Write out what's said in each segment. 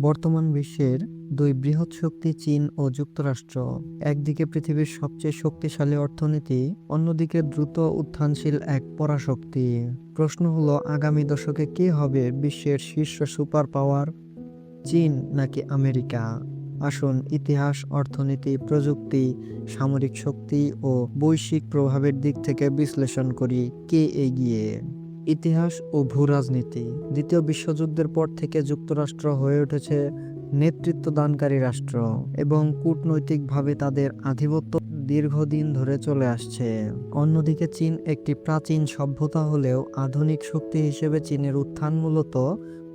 বর্তমান বিশ্বের দুই বৃহৎ শক্তি চীন ও যুক্তরাষ্ট্র। একদিকে পৃথিবীর সবচেয়ে শক্তিশালী অর্থনীতি, অন্যদিকে দ্রুত উত্থানশীল এক পরাশক্তি। প্রশ্ন হলো, আগামী দশকে কে হবে বিশ্বের শীর্ষ সুপার পাওয়ার চীন নাকি আমেরিকা? আসুন ইতিহাস, অর্থনীতি, প্রযুক্তি, সামরিক শক্তি ও বৈশ্বিক প্রভাবের দিক থেকে বিশ্লেষণ করি, কে এগিয়ে? ইতিহাস ও ভূরাজনীতি দ্বিতীয় বিশ্বযুদ্ধের পর থেকে যুক্তরাষ্ট্র হয়ে উঠেছে নেতৃত্ব দানকারী রাষ্ট্র এবং কূটনৈতিকভাবে তাদের আধিপত্য দীর্ঘদিন ধরে চলে আসছে। অন্যদিকে চীন একটি প্রাচীন সভ্যতা হলেও আধুনিক শক্তি হিসেবে চীনের উত্থান মূলত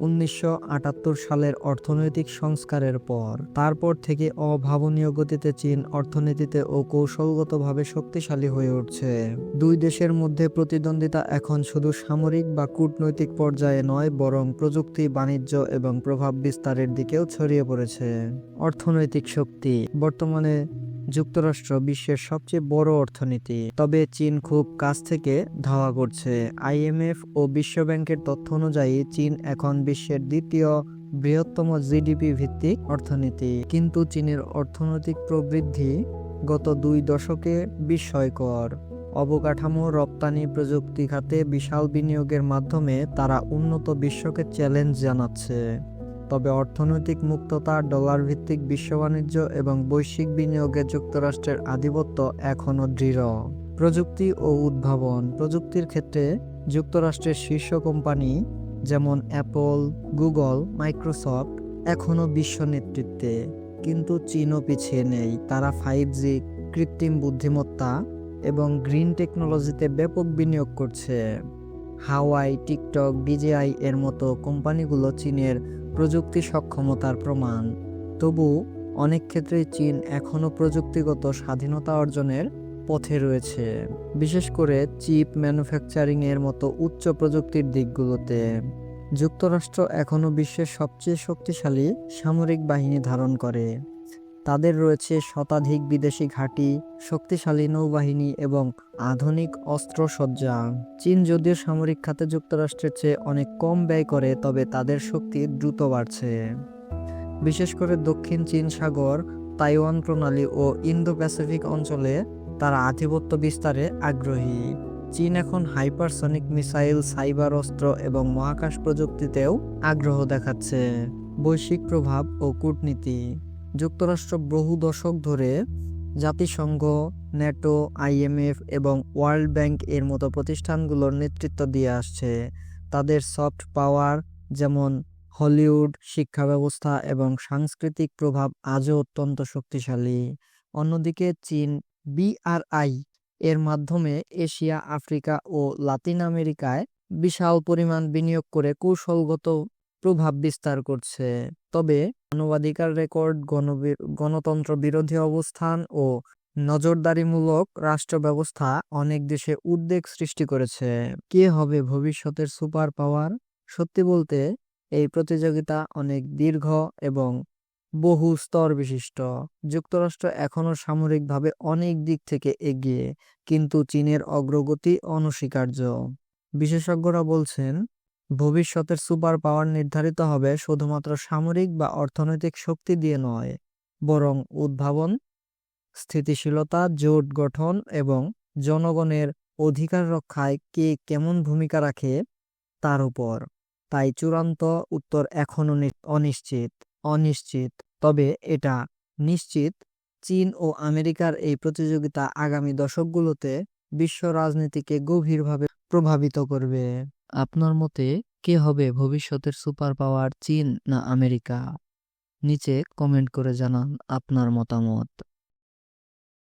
উনিশশো আটাত্তর সালের অর্থনৈতিক সংস্কারের পর, তারপর থেকে অভাবনীয় গতিতে চীন অর্থনীতিতে ও কৌশলগতভাবে শক্তিশালী হয়ে উঠছে। দুই দেশের মধ্যে প্রতিদ্বন্দ্বিতা এখন শুধু সামরিক বা কূটনৈতিক পর্যায়ে নয়, বরং প্রযুক্তি, বাণিজ্য এবং প্রভাব বিস্তারের দিকেও ছড়িয়ে পড়েছে। অর্থনৈতিক শক্তি বর্তমানে যুক্তরাষ্ট্র বিশ্বের সবচেয়ে বড় অর্থনীতি। তবে চীন খুব কাছ থেকে ধাওয়া করছে। আইএমএফ ও বিশ্বব্যাংকের তথ্য অনুযায়ী, চীন এখন বিশ্বের দ্বিতীয় বৃহত্তম জিডিপি ভিত্তিক অর্থনীতি। কিন্তু চীনের অর্থনৈতিক প্রবৃদ্ধি গত দুই দশকে বিস্ময়কর। অবকাঠামো, রপ্তানি প্রযুক্তি খাতে বিশাল বিনিয়োগের মাধ্যমে তারা উন্নত বিশ্বকে চ্যালেঞ্জ জানাচ্ছে। তবে অর্থনৈতিক মুক্ততা ডলার ভিত্তিক বিশ্ব বাণিজ্য এবং বৈশ্বিক বিনিয়োগে যুক্তরাষ্ট্রের আধিপত্য এখনও দৃঢ়। প্রযুক্তি ও উদ্ভাবন। প্রযুক্তির ক্ষেত্রে যুক্তরাষ্ট্রের শীর্ষ কোম্পানি যেমন অ্যাপল, গুগল, মাইক্রোসফট এখনও বিশ্ব নেতৃত্বে। কিন্তু চীনও পিছিয়ে নেই। তারা ফাইভ জি, কৃত্রিম বুদ্ধিমত্তা এবং গ্রিন টেকনোলজিতে ব্যাপক বিনিয়োগ করছে। হাওয়াই, টিকটক ডিজেআই এর মতো কোম্পানিগুলো চীনের প্রযুক্তি সক্ষমতার প্রমাণ। তবু অনেক ক্ষেত্রে চীন এখনও প্রযুক্তিগত স্বাধীনতা অর্জনের পথে রয়েছে, বিশেষ করে চিপ ম্যানুফ্যাকচারিংয়ের মতো উচ্চ প্রযুক্তির দিকগুলোতে। যুক্তরাষ্ট্র এখনও বিশ্বের সবচেয়ে শক্তিশালী সামরিক বাহিনী ধারণ করে। তাদের রয়েছে শতাধিক বিদেশি ঘাঁটি, শক্তিশালী নৌবাহিনী এবং আধুনিক অস্ত্রসজ্জা। চীন যদিও সামরিক খাতে যুক্তরাষ্ট্রের চেয়ে অনেক কম ব্যয় করে, তবে তাদের শক্তি দ্রুত বাড়ছে। বিশেষ করে দক্ষিণ চীন সাগর, তাইওয়ান প্রণালী ও ইন্দো প্যাসিফিক অঞ্চলে তারা আধিপত্য বিস্তারে আগ্রহী। চীন এখন হাইপারসনিক মিসাইল, সাইবার অস্ত্র এবং মহাকাশ প্রযুক্তিতেও আগ্রহ দেখাচ্ছে। বৈশ্বিক প্রভাব ও কূটনীতি যুক্তরাষ্ট্র বহু দশক ধরে জাতিসংঘ, ন্যাটো, আইএমএফ এবং ওয়ার্ল্ড ব্যাংক এর মতো প্রতিষ্ঠানগুলোর নেতৃত্ব দিয়ে আসছে। তাদের সফট পাওয়ার যেমন হলিউড, শিক্ষা ব্যবস্থা এবং সাংস্কৃতিক প্রভাব আজও অত্যন্ত শক্তিশালী। অন্যদিকে চীন বিআরআই এর মাধ্যমে এশিয়া, আফ্রিকা ও লাতিন আমেরিকায় বিশাল পরিমাণ বিনিয়োগ করে কৌশলগত প্রভাব বিস্তার করছে। তবে মানবাধিকার রেকর্ড গণতন্ত্র বিরোধী অবস্থান ও নজরদারিমূলক রাষ্ট্র ব্যবস্থা অনেক দেশে উদ্বেগ সৃষ্টি করেছে। কে হবে ভবিষ্যতের সুপার পাওয়ার? সত্যি বলতে, এই প্রতিযোগিতা অনেক দীর্ঘ এবং বহু স্তর বিশিষ্ট। যুক্তরাষ্ট্র এখনও সামরিকভাবে অনেক দিক থেকে এগিয়ে, কিন্তু চীনের অগ্রগতি অনস্বীকার্য। বিশেষজ্ঞরা বলছেন ভবিষ্যতের সুপার পাওয়ার নির্ধারিত হবে শুধুমাত্র সামরিক বা অর্থনৈতিক শক্তি দিয়ে নয়, বরং উদ্ভাবন, স্থিতিশীলতা, জোট গঠন এবং জনগণের অধিকার রক্ষায় কে কেমন ভূমিকা রাখে তার উপর। তাই চূড়ান্ত উত্তর এখনও অনিশ্চিত অনিশ্চিত। তবে এটা নিশ্চিত, চীন ও আমেরিকার এই প্রতিযোগিতা আগামী দশকগুলোতে বিশ্ব রাজনীতিকে গভীরভাবে প্রভাবিত করবে। আপনার মতে কে হবে ভবিষ্যতের সুপার পাওয়ার চীন না আমেরিকা? নিচে কমেন্ট করে জানান আপনার মতামত।